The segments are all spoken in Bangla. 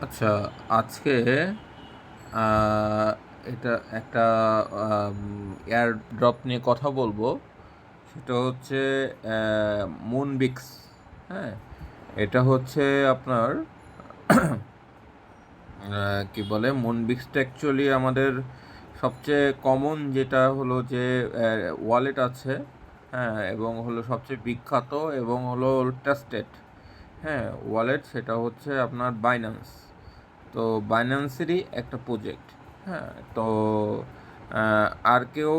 আচ্ছা আজকে এটা একটা এয়ার ড্রপ নিয়ে কথা বলব। সেটা হচ্ছে মুনবিক্স হ্যাঁ? এটা হচ্ছে আপনার কি বলে? মুনবিক্সটা অ্যাকচুয়ালি আমাদের সবচেয়ে কমন যেটা হলো যে ওয়ালেট আছে হ্যাঁ? এবং হলো সবচেয়ে বিখ্যাত এবং হলো টেস্টেড হ্যাঁ? ওয়ালেট সেটা হচ্ছে আপনার বাইন্যান্স তো বাইন্যান্সেরই একটা প্রজেক্ট হ্যাঁ তো আর কেউ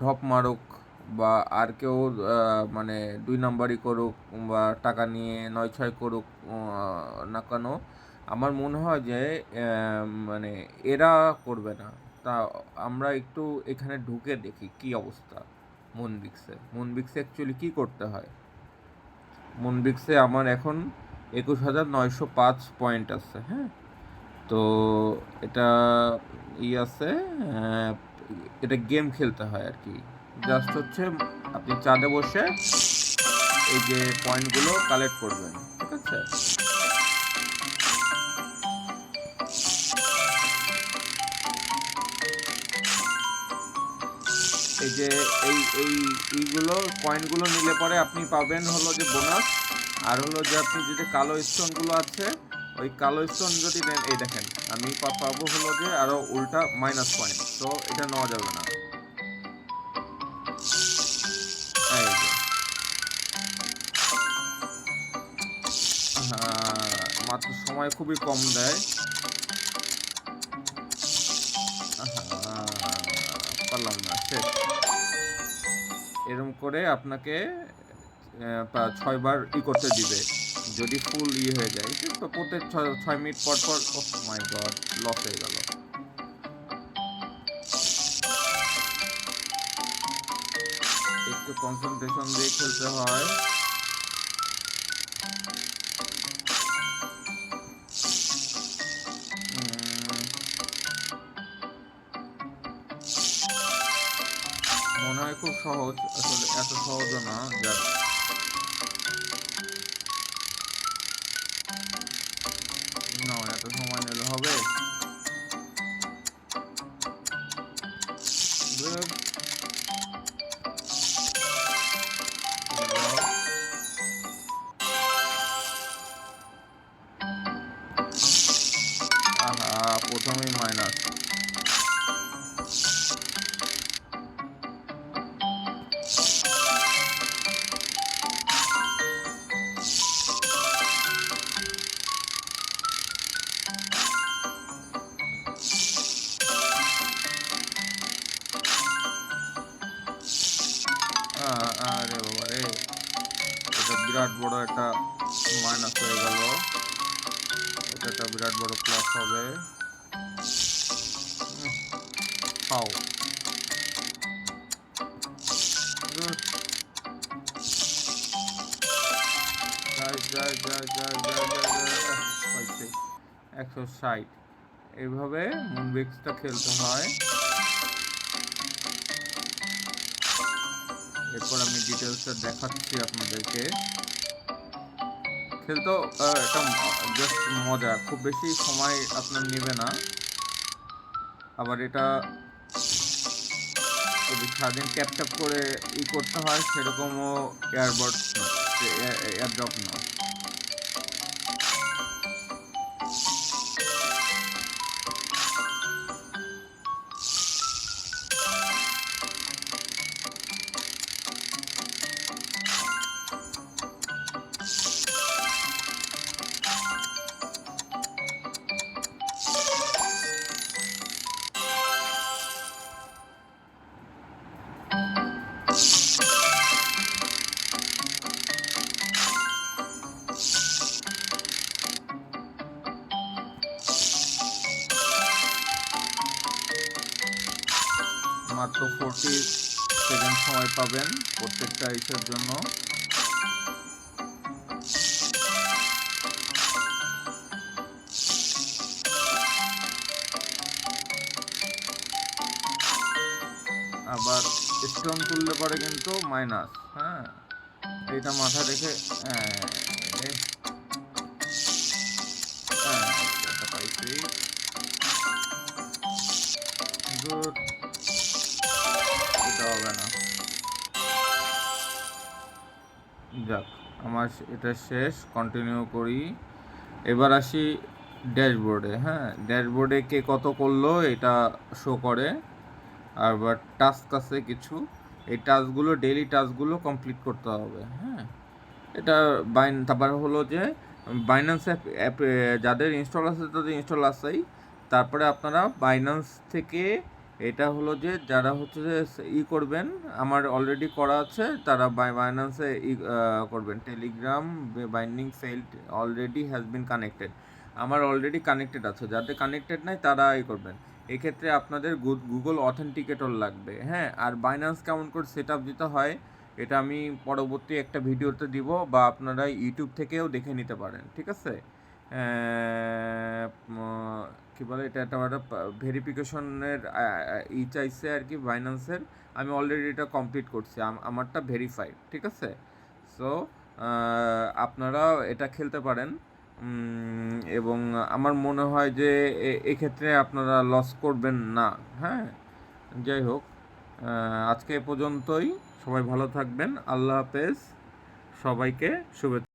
ঢপ মারুক বা আর কেউ মানে দুই নাম্বারই করুক বা টাকা নিয়ে নয় ছয় করুক না কেন, আমার মনে হয় যে মানে এরা করবে না। তা আমরা একটু এখানে ঢুকে দেখি কি অবস্থা মুনবিক্সে মুনবিক্সে অ্যাকচুয়ালি কী করতে হয়? মুনবিক্সে আমার এখন একুশ হাজার নয়শো পাঁচ পয়েন্ট আছে হ্যাঁ? তো এটা ই আছে এটা গেম খেলতে হয় আর কি। জাস্ট হচ্ছে আপনি চাঁদে বসে এই যে পয়েন্টগুলো কালেক্ট করবেন ঠিক আছে? এই যে এই এই এইগুলো পয়েন্টগুলো নিলে পরে আপনি পাবেন হলো যে বোনাস আর হলো যে আপনি যদি কালো স্টোনগুলো আছে, ওই কালো স্টোন যদি নেন, এই দেখেন, আমি পাবো হলো যে আরও উল্টা মাইনাস পয়েন্ট তো এটা নেওয়া যাবে না। মাত্র সময় খুবই কম দেয়। পারলাম না, শেষ। এরকম করে আপনাকে ছয়বার ই করতে দিবে। যদি ফুল ই হয়ে যায় তো প্রত্যেক ছয় মিনিট পর পর ও মাই গড লস হয়ে গেল। একটু কনসেন্ট্রেশন দিয়ে খেলতে হয়। মনে হয় খুব সহজ, আসলে এত সহজও না, যাক। বিরাট বড় একটা মাইনাস হয়ে গেল এটা একটা বিরাট বড় প্লাস হবে খাও একশো ষাট এইভাবে মুনবিক্সটা খেলতে হয় এরপর আমি ডিটেলসটা দেখাচ্ছি আপনাদেরকে খেলতেও একটা জাস্ট মজা। খুব বেশি সময় আপনার নেবে না। আবার এটা যদি সারাদিন ট্যাপ ট্যাপ করে ই করতে হয়, সেরকমও এয়ারবাড এয়ারড্রপ না মাত্র ফোরটি সেকেন্ড সময় পাবেন প্রত্যেকটা ইসের জন্য। আবার স্টোন তুললে পরে কিন্তু মাইনাস হ্যাঁ? হ্যাঁ, হ্যাঁ এটা মাথা রেখে পাইছি। গুড যাক, আমার এটা শেষ কন্টিনিউ করি। এবার আসি ড্যাশবোর্ডে হ্যাঁ? ড্যাশবোর্ডে কে কত করল এটা শো করে। আবার টাস্ক আছে কিছু, এই টাস্কগুলো ডেইলি টাস্কগুলো কমপ্লিট করতে হবে হ্যাঁ? এটা বাইন তারপর হলো যে বাইন্যান্স অ্যাপ অ্যাপ যাদের ইনস্টল আছে তাদের ইনস্টল আছেই। তারপরে আপনারা বাইন্যান্স থেকে এটা হলো যে যারা হচ্ছে যে ই করবেন, আমার অলরেডি করা আছে, তারা বাই বাইন্যান্সে ই করবেন। Telegram binding failed already has been connected আমার অলরেডি কানেক্টেড আছে, যাদের কানেক্টেড নাই তারা ই করবেন। এক্ষেত্রে আপনাদের গুগল অথেন্টিকেটর লাগবে হ্যাঁ? আর বাইন্যান্স কেমন করে সেট আপ দিতে হয়, এটা আমি পরবর্তী একটা ভিডিওতে দিব, বা আপনারা ইউটিউব থেকেও দেখে নিতে পারেন, ঠিক আছে? কি বলে এটা একটা ভেরিফিকেশনের ই চাইছে আর কি বাইন্যান্সের আমি অলরেডি এটা কমপ্লিট করছি আমারটা ভেরিফাইড ঠিক আছে? সো আপনারা এটা খেলতে পারেন। এবং আমার মনে হয় যে এক্ষেত্রে আপনারা লস করবেন না হ্যাঁ? যাই হোক আজকে এ পর্যন্তই। সবাই ভালো থাকবেন। আল্লাহ হাফেজ। সবাইকে শুভেচ্ছা।